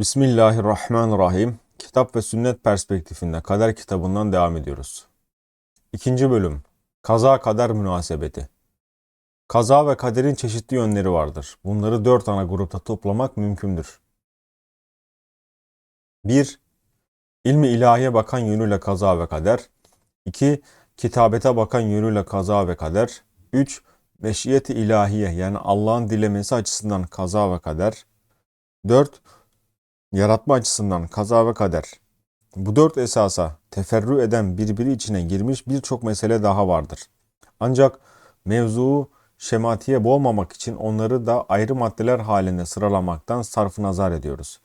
Bismillahirrahmanirrahim. Kitap ve sünnet perspektifinde kader kitabından devam ediyoruz. İkinci bölüm. Kaza kader münasebeti. Kaza ve kaderin çeşitli yönleri vardır. Bunları dört ana grupta toplamak mümkündür. 1. İlmi ilahiye bakan yönüyle kaza ve kader. 2. Kitabete bakan yönüyle kaza ve kader. 3. Meşiyeti ilahiye yani Allah'ın dilemesi açısından kaza ve kader. 4. Yaratma açısından kaza ve kader. Bu dört esasa teferrü eden birbiri içine girmiş birçok mesele daha vardır. Ancak mevzuu şematiye boğmamak için onları da ayrı maddeler halinde sıralamaktan sarfı nazar ediyoruz.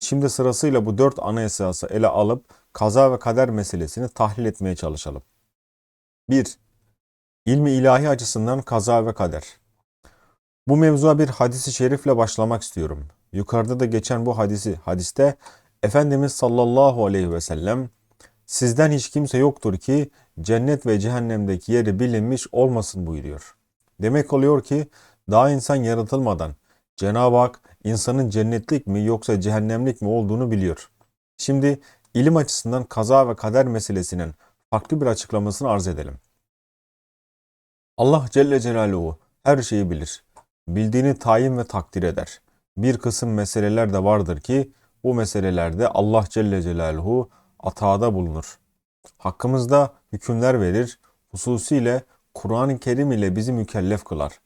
Şimdi sırasıyla bu dört ana esası ele alıp kaza ve kader meselesini tahlil etmeye çalışalım. 1. İlmi ilahi açısından kaza ve kader. Bu mevzuya bir hadisi şerifle başlamak istiyorum. Yukarıda da geçen bu hadisi, hadiste Efendimiz sallallahu aleyhi ve sellem sizden hiç kimse yoktur ki cennet ve cehennemdeki yeri bilinmiş olmasın buyuruyor. Demek oluyor ki daha insan yaratılmadan Cenab-ı Hak insanın cennetlik mi yoksa cehennemlik mi olduğunu biliyor. Şimdi ilim açısından kaza ve kader meselesinin farklı bir açıklamasını arz edelim. Allah Celle Celaluhu her şeyi bilir. Bildiğini tayin ve takdir eder. Bir kısım meseleler de vardır ki bu meselelerde Allah Celle Celaluhu atada bulunur. Hakkımızda hükümler verir, hususiyle Kur'an-ı Kerim ile bizi mükellef kılar.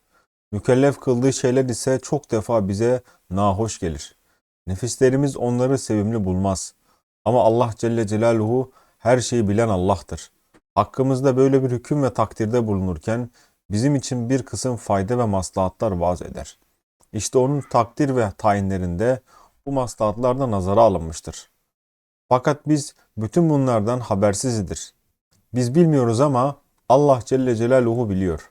Mükellef kıldığı şeyler ise çok defa bize nahoş gelir. Nefislerimiz onları sevimli bulmaz. Ama Allah Celle Celaluhu her şeyi bilen Allah'tır. Hakkımızda böyle bir hüküm ve takdirde bulunurken bizim için bir kısım fayda ve maslahatlar vaaz eder. İşte onun takdir ve tayinlerinde bu maslahatlar da nazara alınmıştır. Fakat biz bütün bunlardan habersizdir. Biz bilmiyoruz ama Allah Celle Celaluhu biliyor.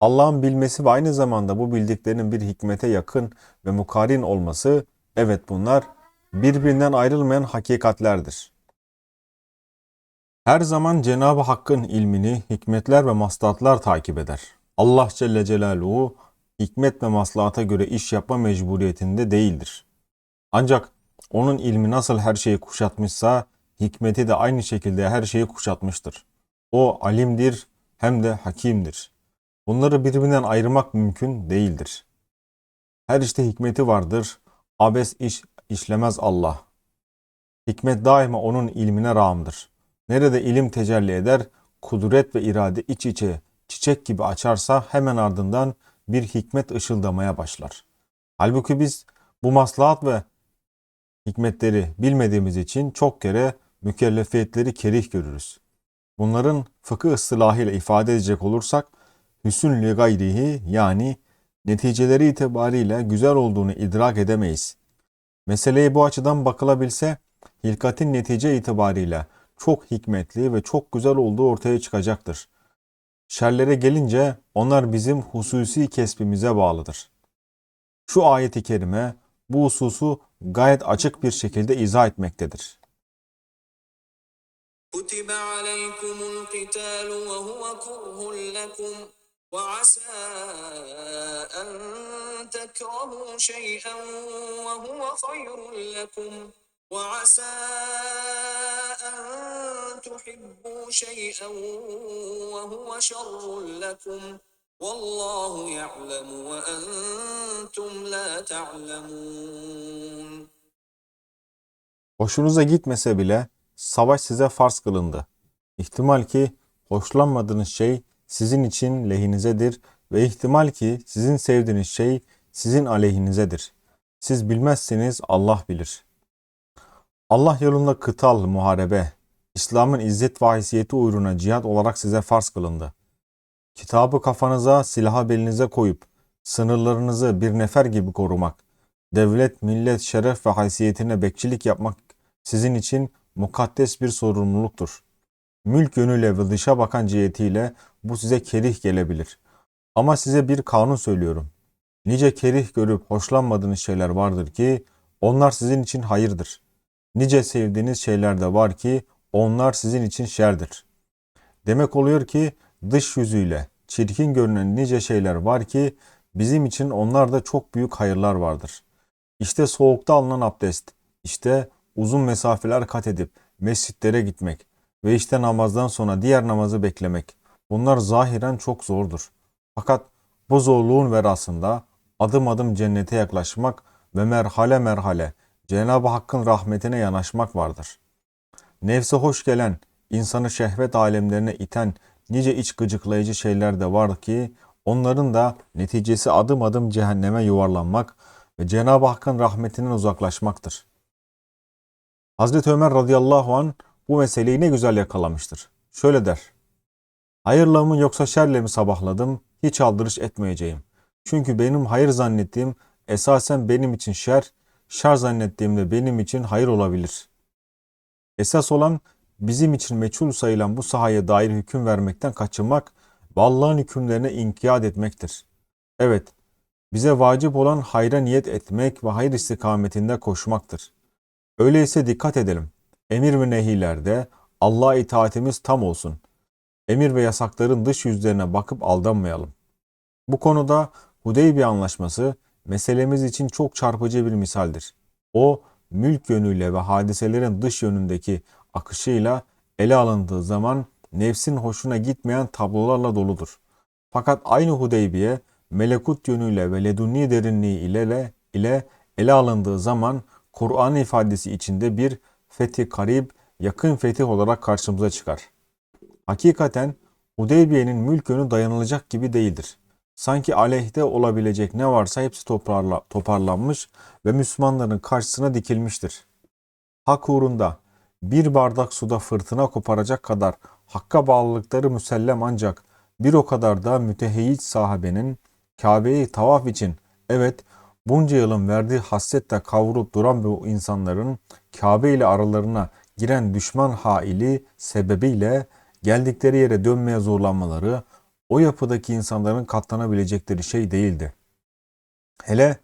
Allah'ın bilmesi ve aynı zamanda bu bildiklerinin bir hikmete yakın ve mukarin olması, evet bunlar birbirinden ayrılmayan hakikatlerdir. Her zaman Cenab-ı Hakk'ın ilmini hikmetler ve maslahatlar takip eder. Allah Celle Celaluhu hikmet ve maslahata göre iş yapma mecburiyetinde değildir. Ancak onun ilmi nasıl her şeyi kuşatmışsa hikmeti de aynı şekilde her şeyi kuşatmıştır. O alimdir hem de hakimdir. Bunları birbirinden ayırmak mümkün değildir. Her işte hikmeti vardır. Abes iş işlemez Allah. Hikmet daima onun ilmine rağımdır. Nerede ilim tecelli eder, kudret ve irade iç içe çiçek gibi açarsa hemen ardından bir hikmet ışıldamaya başlar. Halbuki biz bu maslahat ve hikmetleri bilmediğimiz için çok kere mükellefiyetleri kerih görürüz. Bunların fıkıh ıstılahıyla ifade edecek olursak hüsün li gayrihi yani neticeleri itibariyle güzel olduğunu idrak edemeyiz. Meseleye bu açıdan bakılabilse hilkatin netice itibariyle çok hikmetli ve çok güzel olduğu ortaya çıkacaktır. Şerlere gelince onlar bizim hususi kesbimize bağlıdır. Şu ayeti kerime bu hususu gayet açık bir şekilde izah etmektedir. كتب عليكم القتال وهو كره لكم وعسى أن تكرهوا شيئا وهو خير لكم وعسى أن تحبوا شيئا وهو شر لكم والله يعلم وأنتم لا تعلمون Hoşunuza gitmese bile savaş size farz kılındı. İhtimal ki hoşlanmadığınız şey sizin için lehinizedir ve ihtimal ki sizin sevdiğiniz şey sizin aleyhinizedir. Siz bilmezseniz Allah bilir. Allah yolunda kıtal, muharebe, İslam'ın izzet ve haysiyeti uğruna cihat olarak size farz kılındı. Kitabı kafanıza, silahı belinize koyup, sınırlarınızı bir nefer gibi korumak, devlet, millet, şeref ve haysiyetine bekçilik yapmak sizin için mukaddes bir sorumluluktur. Mülk yönüyle ve dışa bakan cihetiyle bu size kerih gelebilir. Ama size bir kanun söylüyorum. Nice kerih görüp hoşlanmadığınız şeyler vardır ki onlar sizin için hayırdır. Nice sevdiğiniz şeyler de var ki onlar sizin için şerdir. Demek oluyor ki dış yüzüyle çirkin görünen nice şeyler var ki bizim için onlarda çok büyük hayırlar vardır. İşte soğukta alınan abdest, İşte uzun mesafeler kat edip mescitlere gitmek ve işte namazdan sonra diğer namazı beklemek. Bunlar zahiren çok zordur. Fakat bu zorluğun verasında adım adım cennete yaklaşmak ve merhale merhale Cenab-ı Hakk'ın rahmetine yanaşmak vardır. Nefse hoş gelen, insanı şehvet alemlerine iten nice iç gıcıklayıcı şeyler de var ki onların da neticesi adım adım cehenneme yuvarlanmak ve Cenab-ı Hakk'ın rahmetinden uzaklaşmaktır. Hazreti Ömer radıyallahu an bu meseleyi ne güzel yakalamıştır. Şöyle der. Hayırla mı yoksa şerle mi sabahladım hiç aldırış etmeyeceğim. Çünkü benim hayır zannettiğim esasen benim için şer, şer zannettiğim de benim için hayır olabilir. Esas olan bizim için meçhul sayılan bu sahaya dair hüküm vermekten kaçınmak ve Allah'ın hükümlerine inkiyat etmektir. Evet, bize vacip olan hayra niyet etmek ve hayır istikametinde koşmaktır. Öyleyse dikkat edelim. Emir ve nehilerde Allah'a itaatimiz tam olsun. Emir ve yasakların dış yüzlerine bakıp aldanmayalım. Bu konuda Hudeybiye Anlaşması meselemiz için çok çarpıcı bir misaldir. O, mülk yönüyle ve hadiselerin dış yönündeki akışıyla ele alındığı zaman nefsin hoşuna gitmeyen tablolarla doludur. Fakat aynı Hudeybiye melekut yönüyle ve ledunni derinliği ile, ile ele alındığı zaman Kur'an ifadesi içinde bir fethi karib, yakın fetih olarak karşımıza çıkar. Hakikaten Hudeybiye'nin mülk yönü dayanılacak gibi değildir. Sanki aleyhte olabilecek ne varsa hepsi toparla, toparlanmış ve Müslümanların karşısına dikilmiştir. Hak uğrunda bir bardak suda fırtına koparacak kadar hakka bağlılıkları müsellem ancak bir o kadar da mütehiyyic sahabenin Kabe'yi tavaf için evet bunca yılın verdiği hasretle kavrulup duran bu insanların Kabe ile aralarına giren düşman haili sebebiyle geldikleri yere dönmeye zorlanmaları o yapıdaki insanların katlanabilecekleri şey değildi. Hele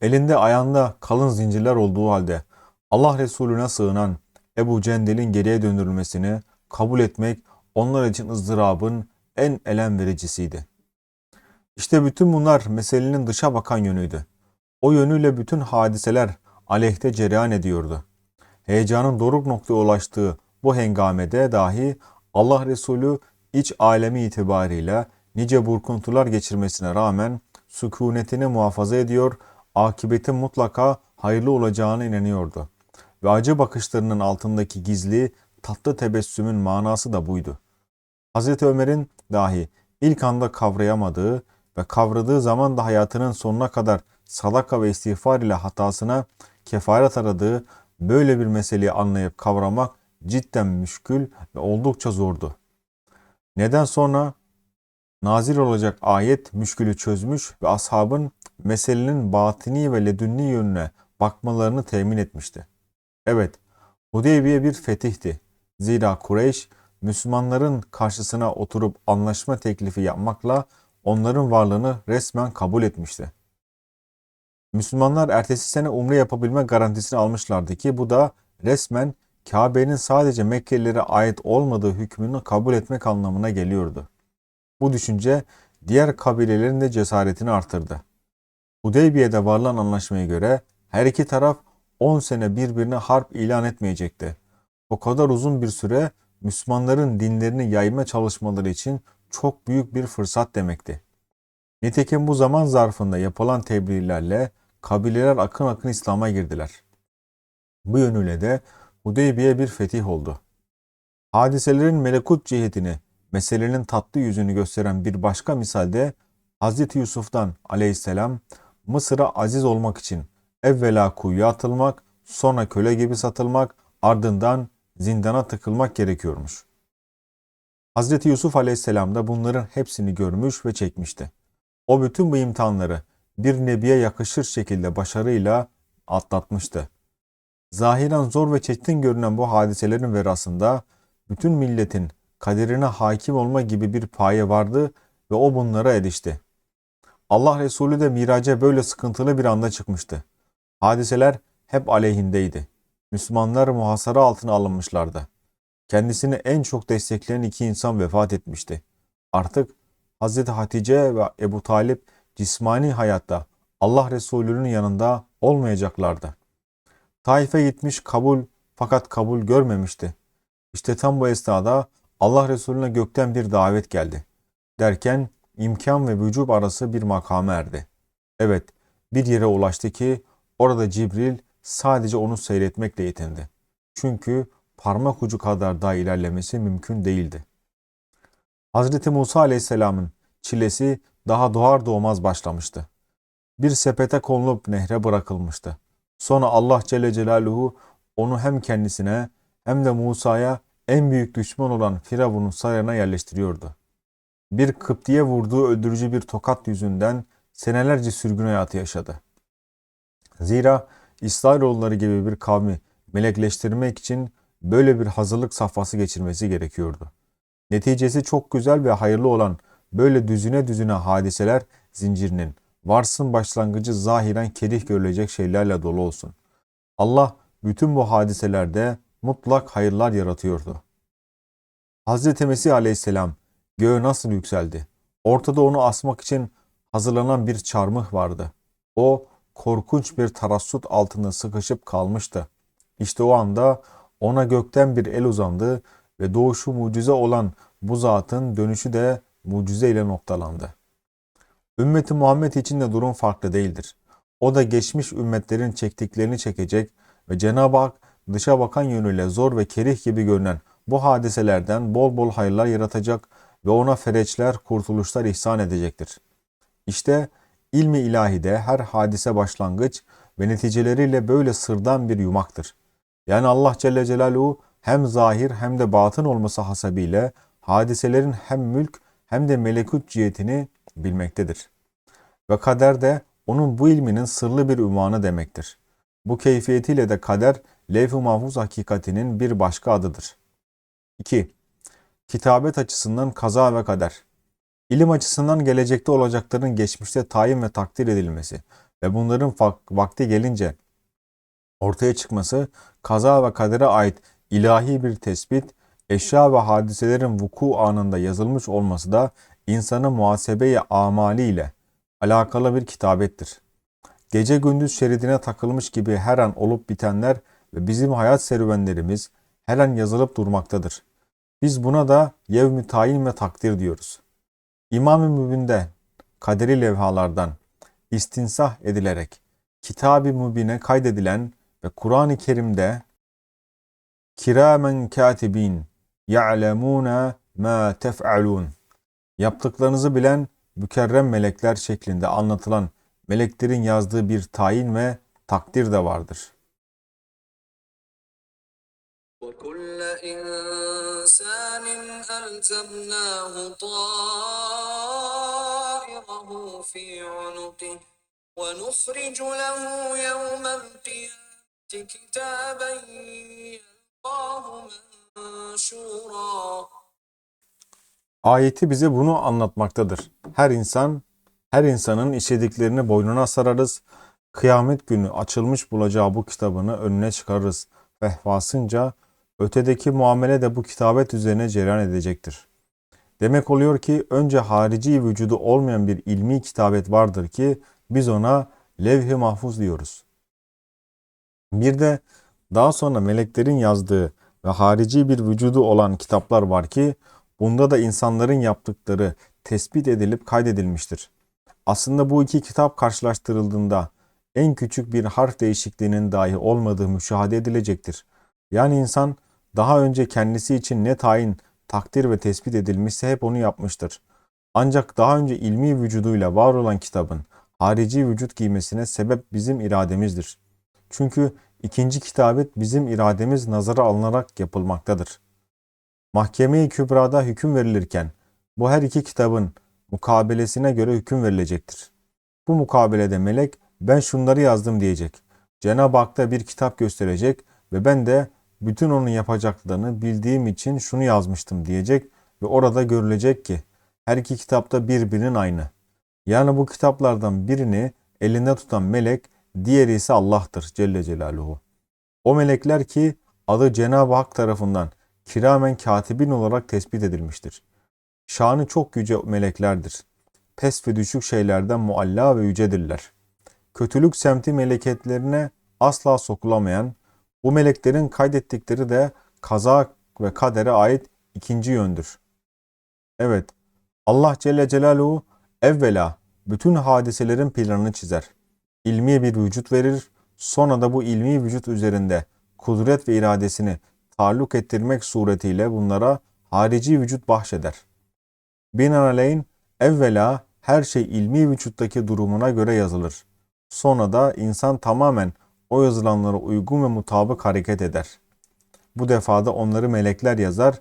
elinde ayağında kalın zincirler olduğu halde Allah Resulüne sığınan Ebu Cendel'in geriye döndürülmesini kabul etmek onlar için ızdırabın en elem vericisiydi. İşte bütün bunlar meselenin dışa bakan yönüydü. O yönüyle bütün hadiseler aleyhte cereyan ediyordu. Heyecanın doruk noktaya ulaştığı bu hengamede dahi Allah Resulü iç alemi itibariyle nice burkuntular geçirmesine rağmen sükunetini muhafaza ediyor, akıbetin mutlaka hayırlı olacağına inanıyordu. Ve acı bakışlarının altındaki gizli, tatlı tebessümün manası da buydu. Hazreti Ömer'in dahi ilk anda kavrayamadığı ve kavradığı zaman da hayatının sonuna kadar sadaka ve istiğfar ile hatasına kefaret aradığı böyle bir meseleyi anlayıp kavramak cidden müşkül ve oldukça zordu. Neden sonra nazil olacak ayet müşkülü çözmüş ve ashabın meselenin batini ve ledünni yönüne bakmalarını temin etmişti. Evet, Hudeybiye bir fetihti. Zira Kureyş, Müslümanların karşısına oturup anlaşma teklifi yapmakla onların varlığını resmen kabul etmişti. Müslümanlar ertesi sene umre yapabilme garantisini almışlardı ki bu da resmen Kabe'nin sadece Mekkelilere ait olmadığı hükmünü kabul etmek anlamına geliyordu. Bu düşünce diğer kabilelerin de cesaretini artırdı. Hudeybiye'de varılan anlaşmaya göre her iki taraf 10 sene birbirine harp ilan etmeyecekti. O kadar uzun bir süre Müslümanların dinlerini yayma çalışmaları için çok büyük bir fırsat demekti. Nitekim bu zaman zarfında yapılan tebliğlerle kabileler akın akın İslam'a girdiler. Bu yönüyle de Hudeybiye bir fetih oldu. Hadiselerin melekut cihetini, meselenin tatlı yüzünü gösteren bir başka misalde Hz. Yusuf'tan aleyhisselam Mısır'a aziz olmak için evvela kuyuya atılmak, sonra köle gibi satılmak, ardından zindana tıkılmak gerekiyormuş. Hz. Yusuf aleyhisselam da bunların hepsini görmüş ve çekmişti. O bütün bu imtihanları bir nebiye yakışır şekilde başarıyla atlatmıştı. Zahiren zor ve çetin görünen bu hadiselerin verasında bütün milletin kaderine hakim olma gibi bir paye vardı ve o bunlara erişti. Allah Resulü de miraca böyle sıkıntılı bir anda çıkmıştı. Hadiseler hep aleyhindeydi. Müslümanlar muhasara altına alınmışlardı. Kendisini en çok destekleyen iki insan vefat etmişti. Artık Hz. Hatice ve Ebu Talip cismani hayatta Allah Resulü'nün yanında olmayacaklardı. Taif'e gitmiş kabul fakat kabul görmemişti. İşte tam bu esnada Allah Resulüne gökten bir davet geldi. Derken imkan ve vücub arası bir makama erdi. Evet, bir yere ulaştı ki orada Cibril sadece onu seyretmekle yetindi. Çünkü parmak ucu kadar daha ilerlemesi mümkün değildi. Hazreti Musa Aleyhisselam'ın çilesi daha doğar doğmaz başlamıştı. Bir sepete konulup nehre bırakılmıştı. Sonra Allah Celle Celaluhu onu hem kendisine hem de Musa'ya en büyük düşman olan Firavun'un sarayına yerleştiriyordu. Bir Kıpti'ye vurduğu öldürücü bir tokat yüzünden senelerce sürgün hayatı yaşadı. Zira İsrailoğulları gibi bir kavmi melekleştirmek için böyle bir hazırlık safhası geçirmesi gerekiyordu. Neticesi çok güzel ve hayırlı olan böyle düzüne düzüne hadiseler zincirinin varsın başlangıcı zahiren kerih görülecek şeylerle dolu olsun. Allah bütün bu hadiselerde mutlak hayırlar yaratıyordu. Hazreti Mesih aleyhisselam göğe nasıl yükseldi? Ortada onu asmak için hazırlanan bir çarmıh vardı. O korkunç bir tarassut altında sıkışıp kalmıştı. İşte o anda ona gökten bir el uzandı ve doğuşu mucize olan bu zatın dönüşü de mucize ile noktalandı. Ümmeti Muhammed için de durum farklı değildir. O da geçmiş ümmetlerin çektiklerini çekecek ve Cenab-ı Hak dışa bakan yönüyle zor ve kerih gibi görünen bu hadiselerden bol bol hayırlar yaratacak ve ona fereçler, kurtuluşlar ihsan edecektir. İşte ilmi ilahide her hadise başlangıç ve neticeleriyle böyle sırdan bir yumaktır. Yani Allah Celle Celaluhu hem zahir hem de batın olması hasebiyle hadiselerin hem mülk hem de melekut cihetini bilmektedir. Ve kader de onun bu ilminin sırlı bir ünvanı demektir. Bu keyfiyetiyle de kader levh-i mahfuz hakikatinin bir başka adıdır. 2. Kitabet açısından kaza ve kader. İlim açısından gelecekte olacakların geçmişte tayin ve takdir edilmesi ve bunların vakti gelince ortaya çıkması kaza ve kadere ait ilahi bir tespit, eşya ve hadiselerin vuku anında yazılmış olması da insanın muhasebeye amali ile alakalı bir kitabettir. Gece gündüz şeridine takılmış gibi her an olup bitenler ve bizim hayat serüvenlerimiz her an yazılıp durmaktadır. Biz buna da yevmi tayin ve takdir diyoruz. İmam-ı Mübin'de kaderi levhalardan istinsah edilerek Kitab-ı Mübin'e kaydedilen ve Kur'an-ı Kerim'de kiramen katibin ya'lemuna ma tef'alun yaptıklarınızı bilen mükerrem melekler şeklinde anlatılan meleklerin yazdığı bir tayin ve takdir de vardır. وكل إنسان ألزمناه طائره في عنقه ونخرج له يوم القيامة كتابا يلقاه منشورا Ayeti bize bunu anlatmaktadır. Her insan, her insanın işlediklerini boynuna sararız. Kıyamet günü açılmış bulacağı bu kitabını önüne çıkarırız. Vehvasınca ötedeki muamele de bu kitabet üzerine cereyan edecektir. Demek oluyor ki önce harici vücudu olmayan bir ilmi kitabet vardır ki biz ona levh-i mahfuz diyoruz. Bir de daha sonra meleklerin yazdığı ve harici bir vücudu olan kitaplar var ki bunda da insanların yaptıkları tespit edilip kaydedilmiştir. Aslında bu iki kitap karşılaştırıldığında en küçük bir harf değişikliğinin dahi olmadığı müşahede edilecektir. Yani insan daha önce kendisi için ne tayin, takdir ve tespit edilmişse hep onu yapmıştır. Ancak daha önce ilmi vücuduyla var olan kitabın harici vücut giymesine sebep bizim irademizdir. Çünkü ikinci kitabet bizim irademiz nazara alınarak yapılmaktadır. Mahkeme-i Kübra'da hüküm verilirken bu her iki kitabın mukabelesine göre hüküm verilecektir. Bu mukabelede melek ben şunları yazdım diyecek. Cenab-ı Hak da bir kitap gösterecek ve ben de bütün onun yapacaklarını bildiğim için şunu yazmıştım diyecek ve orada görülecek ki her iki kitapta birbirinin aynı. Yani bu kitaplardan birini elinde tutan melek, diğeri ise Allah'tır Celle Celaluhu. O melekler ki adı Cenab-ı Hak tarafından kiramen katibin olarak tespit edilmiştir. Şanı çok yüce meleklerdir. Pes ve düşük şeylerden mualla ve yücedirler. Kötülük semti meleketlerine asla sokulamayan, bu meleklerin kaydettikleri de kaza ve kadere ait ikinci yöndür. Evet, Allah Celle Celaluhu evvela bütün hadiselerin planını çizer. İlmi bir vücut verir, sonra da bu ilmi vücut üzerinde kudret ve iradesini taalluk ettirmek suretiyle bunlara harici vücut bahşeder. Binaenaleyh evvela her şey ilmi vücuttaki durumuna göre yazılır. Sonra da insan tamamen o yazılanlara uygun ve mutabık hareket eder. Bu defada onları melekler yazar.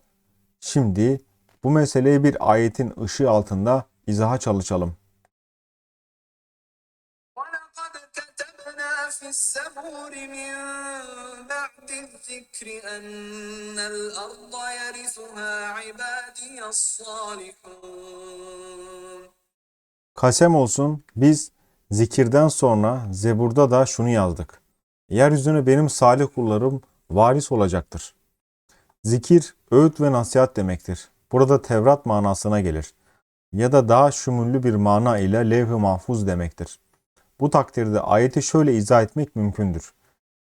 Şimdi bu meseleyi bir ayetin ışığı altında izaha çalışalım. كتبنا في الزبور من بعد الذكر أن الأرض يرثها عبادي الصالحون Kasem olsun biz zikirden sonra Zebur'da da şunu yazdık. Yeryüzüne benim salih kullarım varis olacaktır. Zikir, öğüt ve nasihat demektir. Burada Tevrat manasına gelir. Ya da daha şumüllü bir mana ile levh-i mahfuz demektir. Bu takdirde ayeti şöyle izah etmek mümkündür.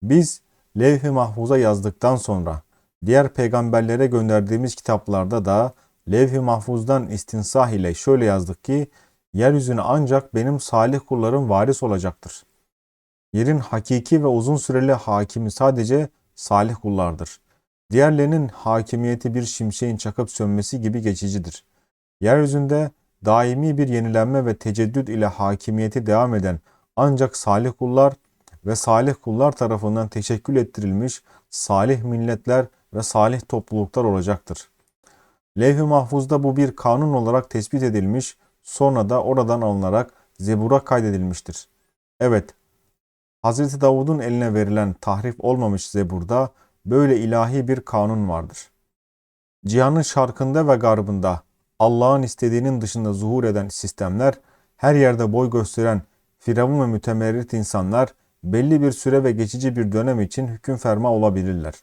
Biz levh-i mahfuza yazdıktan sonra diğer peygamberlere gönderdiğimiz kitaplarda da levh-i mahfuzdan istinsah ile şöyle yazdık ki yeryüzüne ancak benim salih kullarım varis olacaktır. Yerin hakiki ve uzun süreli hakimi sadece salih kullardır. Diğerlerinin hakimiyeti bir şimşeğin çakıp sönmesi gibi geçicidir. Yeryüzünde daimi bir yenilenme ve teceddüt ile hakimiyeti devam eden ancak salih kullar ve salih kullar tarafından teşekkül ettirilmiş salih milletler ve salih topluluklar olacaktır. Levh-i Mahfuz'da bu bir kanun olarak tespit edilmiş, sonra da oradan alınarak Zebur'a kaydedilmiştir. Evet, Hz. Davud'un eline verilen tahrif olmamış Zebur'da böyle ilahi bir kanun vardır. Cihanın şarkında ve garbında Allah'ın istediğinin dışında zuhur eden sistemler, her yerde boy gösteren firavun ve mütemerrit insanlar belli bir süre ve geçici bir dönem için hüküm ferma olabilirler.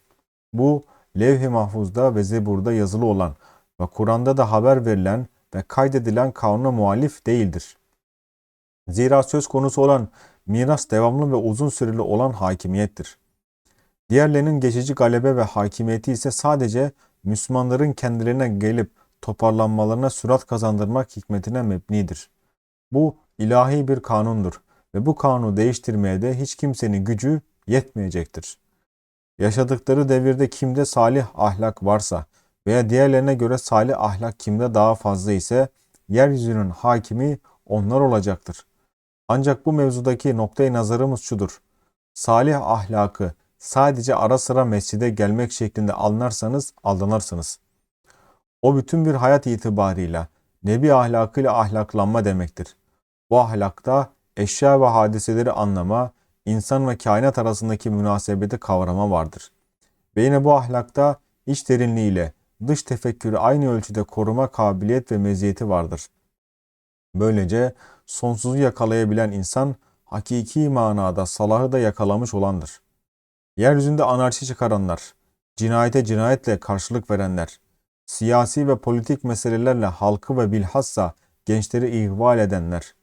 Bu levh-i mahfuzda ve zeburda yazılı olan ve Kur'an'da da haber verilen ve kaydedilen kanuna muhalif değildir. Zira söz konusu olan miras devamlı ve uzun süreli olan hakimiyettir. Diğerlerinin geçici galebe ve hakimiyeti ise sadece Müslümanların kendilerine gelip toparlanmalarına sürat kazandırmak hikmetine mebnidir. Bu ilahi bir kanundur ve bu kanunu değiştirmeye de hiç kimsenin gücü yetmeyecektir. Yaşadıkları devirde kimde salih ahlak varsa veya diğerlerine göre salih ahlak kimde daha fazla ise yeryüzünün hakimi onlar olacaktır. Ancak bu mevzudaki noktayı nazarımız şudur. Salih ahlakı sadece ara sıra mescide gelmek şeklinde anlarsanız aldanırsınız. O bütün bir hayat itibarıyla nebi ahlakıyla ahlaklanma demektir. Bu ahlakta eşya ve hadiseleri anlama, insan ve kainat arasındaki münasebeti kavrama vardır. Ve yine bu ahlakta iç derinliğiyle dış tefekkürü aynı ölçüde koruma kabiliyet ve meziyeti vardır. Böylece sonsuzu yakalayabilen insan hakiki manada salahı da yakalamış olandır. Yeryüzünde anarşi çıkaranlar, cinayete cinayetle karşılık verenler, siyasi ve politik meselelerle halkı ve bilhassa gençleri ihval edenler,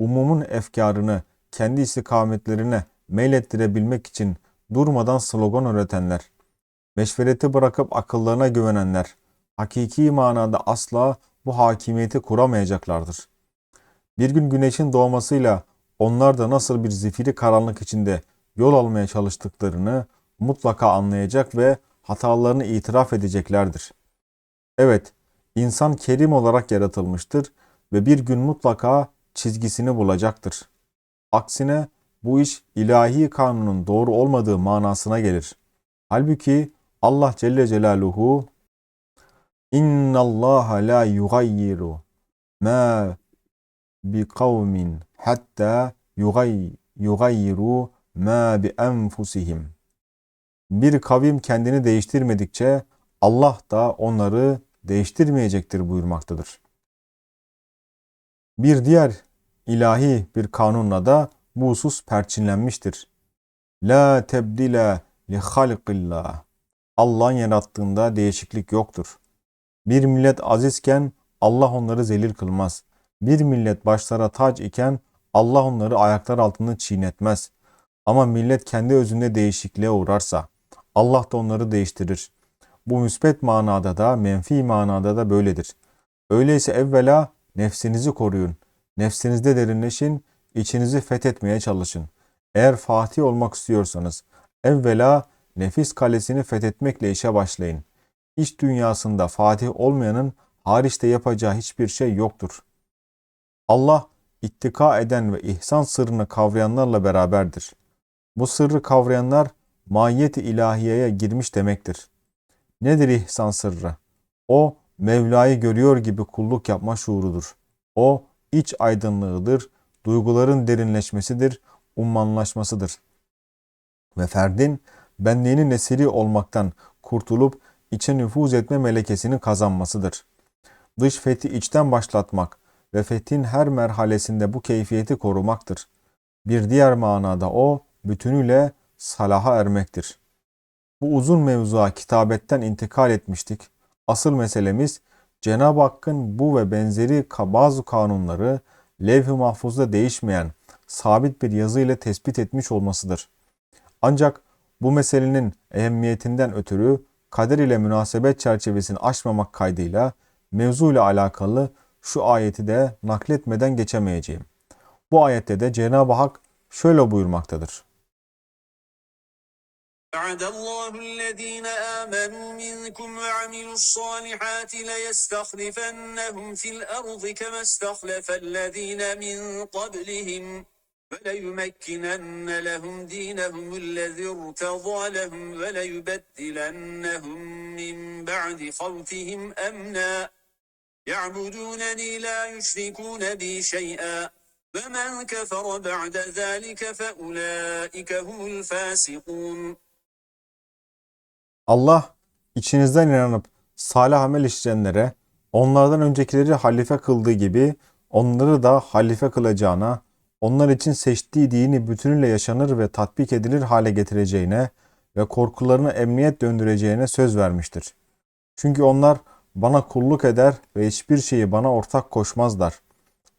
umumun efkarını kendi istikametlerine meylettirebilmek için durmadan slogan üretenler, meşvereti bırakıp akıllarına güvenenler, hakiki manada asla bu hakimiyeti kuramayacaklardır. Bir gün güneşin doğmasıyla onlar da nasıl bir zifiri karanlık içinde yol almaya çalıştıklarını mutlaka anlayacak ve hatalarını itiraf edeceklerdir. Evet, insan kerim olarak yaratılmıştır ve bir gün mutlaka çizgisini bulacaktır. Aksine bu iş ilahi kanunun doğru olmadığı manasına gelir. Halbuki Allah Celle Celaluhu İnna Allah la yugayyiru ma bi kavmin hatta yugay yugayyiru ma bi enfusihim. Bir kavim kendini değiştirmedikçe Allah da onları değiştirmeyecektir buyurmaktadır. Bir diğer ilahi bir kanunla da bu husus perçinlenmiştir. La tebdile li halqillah. Allah'ın yarattığında değişiklik yoktur. Bir millet azizken Allah onları zelil kılmaz. Bir millet başlara tac iken Allah onları ayaklar altında çiğnetmez. Ama millet kendi özünde değişikliğe uğrarsa Allah da onları değiştirir. Bu müsbet manada da menfi manada da böyledir. Öyleyse evvela nefsinizi koruyun. Nefsinizde derinleşin, içinizi fethetmeye çalışın. Eğer fatih olmak istiyorsanız evvela nefis kalesini fethetmekle işe başlayın. İç dünyasında fatih olmayanın hariçte yapacağı hiçbir şey yoktur. Allah ittika eden ve ihsan sırrını kavrayanlarla beraberdir. Bu sırrı kavrayanlar mahiyeti ilahiyeye girmiş demektir. Nedir ihsan sırrı? O Mevla'yı görüyor gibi kulluk yapma şuurudur. O iç aydınlığıdır, duyguların derinleşmesidir, ummanlaşmasıdır. Ve ferdin benliğinin esiri olmaktan kurtulup içe nüfuz etme melekesini kazanmasıdır. Dış fethi içten başlatmak ve fethin her merhalesinde bu keyfiyeti korumaktır. Bir diğer manada o bütünüyle salaha ermektir. Bu uzun mevzuya kitabetten intikal etmiştik. Asıl meselemiz Cenab-ı Hakk'ın bu ve benzeri bazı kanunları levh-i mahfuzda değişmeyen sabit bir yazı ile tespit etmiş olmasıdır. Ancak bu meselenin ehemmiyetinden ötürü kader ile münasebet çerçevesini aşmamak kaydıyla mevzu ile alakalı şu ayeti de nakletmeden geçemeyeceğim. Bu ayette de Cenab-ı Hak şöyle buyurmaktadır. وعد الله الذين آمنوا منكم وعملوا الصالحات ليستخلفنهم في الأرض كما استخلف الذين من قبلهم وليمكنن لهم دينهم الذي ارتضى لهم وليبدلنهم من بعد خوفهم أمنا. يعبدونني لا يشركون بي شيئا. فمن كفر بعد ذلك فأولئك هم الفاسقون. Allah içinizden inanıp salih amel işleyenlere onlardan öncekileri halife kıldığı gibi onları da halife kılacağına, onlar için seçtiği dini bütünüyle yaşanır ve tatbik edilir hale getireceğine ve korkularını emniyet döndüreceğine söz vermiştir. Çünkü onlar bana kulluk eder ve hiçbir şeyi bana ortak koşmazlar.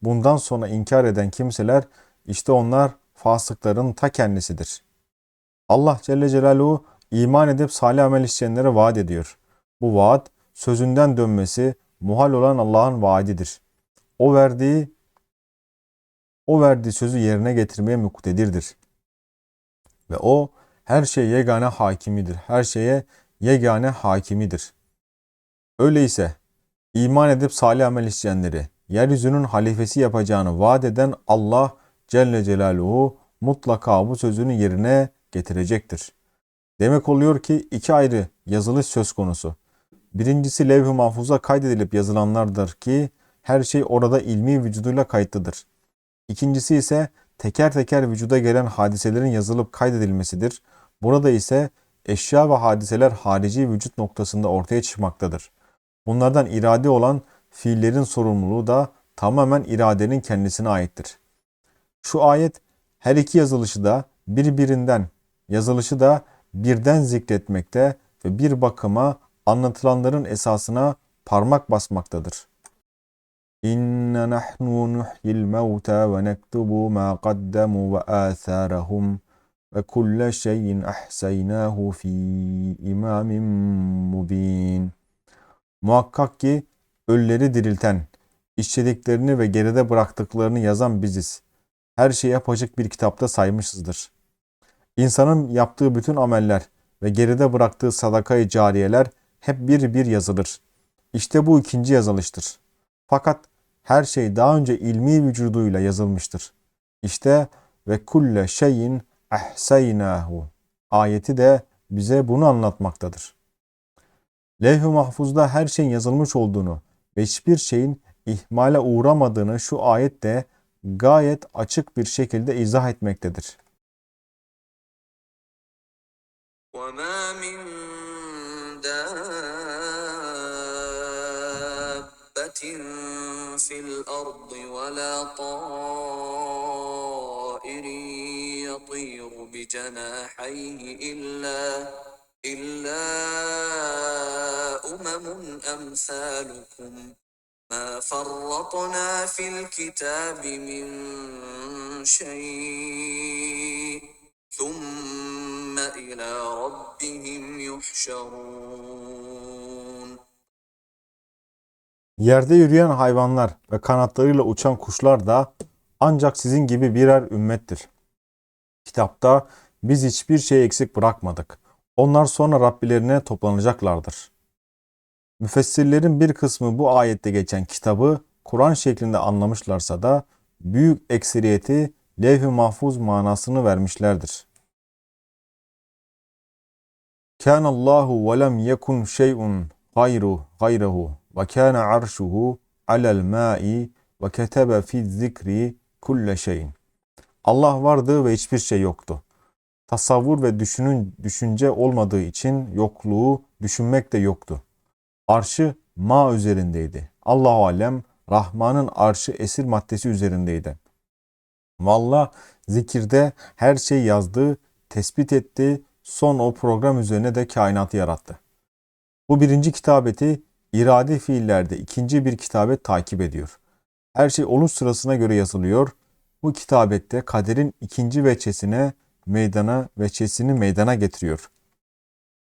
Bundan sonra inkar eden kimseler işte onlar fasıkların ta kendisidir. Allah Celle Celaluhu iman edip salih amel işleyenlere vaat ediyor. Bu vaat sözünden dönmesi muhal olan Allah'ın vaadidir. O verdiği o verdiği sözü yerine getirmeye muktedirdir. Ve o her şeye yegane hakimidir. Her şeye yegane hakimidir. Öyleyse iman edip salih amel işleyenleri yeryüzünün halifesi yapacağını vaat eden Allah Celle Celaluhu mutlaka bu sözünü yerine getirecektir. Demek oluyor ki iki ayrı yazılış söz konusu. Birincisi levh-i mahfuza kaydedilip yazılanlardır ki her şey orada ilmi vücuduyla kayıtlıdır. İkincisi ise teker teker vücuda gelen hadiselerin yazılıp kaydedilmesidir. Burada ise eşya ve hadiseler harici vücut noktasında ortaya çıkmaktadır. Bunlardan irade olan fiillerin sorumluluğu da tamamen iradenin kendisine aittir. Şu ayet her iki yazılışı da birbirinden, yazılışı da birden zikretmekte ve bir bakıma anlatılanların esasına parmak basmaktadır. İnne nahnu nuhyil mevta ve nektubu ma qaddamu ve atharahum ve kulle şeyin ahsaynahu fi imamin mubin. Muhakkak ki ölüleri dirilten, işlediklerini ve geride bıraktıklarını yazan biziz. Her şeyi apaçık bir kitapta saymışızdır. İnsanın yaptığı bütün ameller ve geride bıraktığı sadakayı cariyeler hep bir bir yazılır. İşte bu ikinci yazılıştır. Fakat her şey daha önce ilmi vücuduyla yazılmıştır. İşte ve kulle şeyin ahsaynahu ayeti de bize bunu anlatmaktadır. Levh-i mahfuzda her şeyin yazılmış olduğunu ve hiçbir şeyin ihmale uğramadığını şu ayet de gayet açık bir şekilde izah etmektedir. وما من دابة في الأرض ولا طائر يطير بجناحيه إلا إلا أمم أمثالكم. ما فرطنا في الكتاب من شيء ثم إلى ربهم يحشرون Yerde yürüyen hayvanlar ve kanatlarıyla uçan kuşlar da ancak sizin gibi birer ümmettir. Kitapta biz hiçbir şey eksik bırakmadık. Onlar sonra Rabbilerine toplanacaklardır. Müfessirlerin bir kısmı bu ayette geçen kitabı Kur'an şeklinde anlamışlarsa da büyük ekseriyeti levh-i mahfuz manasını vermişlerdir. Kâne Allahu ve lem yekun şey'un gayru gayrehu ve kâne arşuhu alel ma'i ve ketebe fi zikri kulle şeyin. Allah vardı ve hiçbir şey yoktu. Tasavvur ve düşünün düşünce olmadığı için yokluğu düşünmek de yoktu. Arşı ma üzerindeydi. Allahu alem Rahman'ın arşı esir maddesi üzerindeydi. Valla zikirde her şey yazdı, tespit etti, son o program üzerine de kainatı yarattı. Bu birinci kitabeti irade fiillerde ikinci bir kitabet takip ediyor. Her şey oluş sırasına göre yazılıyor. Bu kitabette kaderin ikinci veçesine meydana veçesini meydana getiriyor.